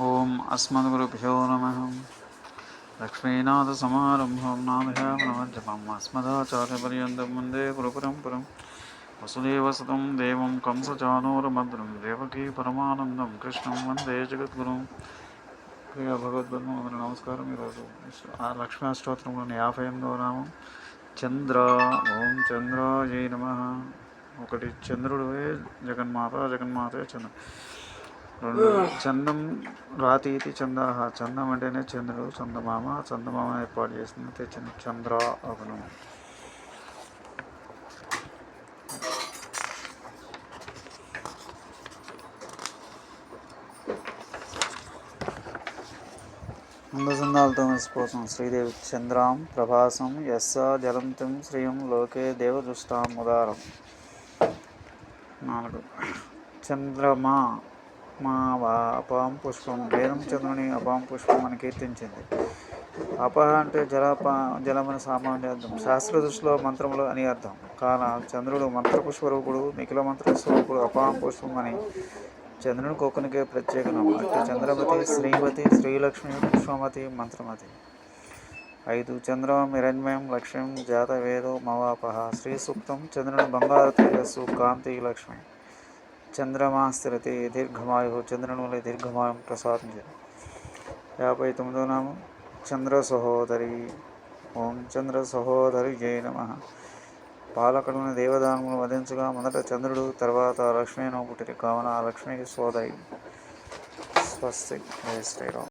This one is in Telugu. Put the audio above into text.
ఓం అస్మద్గురుభ్యో నమ. లక్ష్మీనాథసమారంభం నాదయామనమజ్జపం అస్మదాచార్యపర్యంతం వందే గురుపరంపురం. వసుదేవసుతం దేవం కంసచానూరభద్రం దేవకీ పరమానందం కృష్ణం వందే జగద్గురుం. ప్రియ భగవద్బంధు నమస్కారం ఈరోజు. లక్ష్మీ స్తోత్రంలోని యాభై ఎనిమిదవ నామం చంద్ర. ఓం చంద్ర జై నమ. ఒకటి చంద్రుడే జగన్మాత జగన్మాతే చంద్ర రెండు చందం రాతీతి చందాహ. చందం అంటేనే చంద్రుడు చందమామ. చందమామ ఏర్పాటు చేసింది తెచ్చిన చంద్ర అవును అందచందాలతో మెరిసిపోతాం శ్రీదేవి చంద్రాం ప్రభాసం యస్స జలంతం శ్రీయం లోకే దేవదృష్టాం ఉదారం. నాలుగు. చంద్రమా మా అపాం పుష్పం. వేదం చంద్రుని అపాం పుష్పం అని కీర్తించింది. అప అంటే జలప జలమని సామాన్యార్థం శాస్త్ర దృష్టిలో మంత్రములు అని అర్థం. కాన చంద్రుడు మంత్రపుష్పరూపుడు నిఖిల మంత్రస్వరూపుడు అపాం పుష్పం అని. చంద్రుని కోకునికే ప్రత్యేకం అంటే చంద్రమతి శ్రీమతి శ్రీలక్ష్మి పుష్పమతి మంత్రమతి. ఐదు చంద్రం హిరణ్మయం లక్ష్యం జాతవేదో మవాపహ శ్రీ సూక్తం చంద్రుని బంగారు తేజస్సు కాంతి లక్ష్మి. చంద్రమా స్థిరతి దీర్ఘమాయు చంద్రుని వల్ల దీర్ఘమాయం ప్రసాదించింది యాభై తొమ్మిదో నామం చంద్ర సహోదరి. ఓం చంద్ర సహోదరి జయ నమ. పాలకులను దేవదానమును వధించగా మొదట చంద్రుడు తర్వాత లక్ష్మీను పుట్టిరి కావున ఆ లక్ష్మికి సోదరి స్వస్తి. జయ శ్రీరామ్.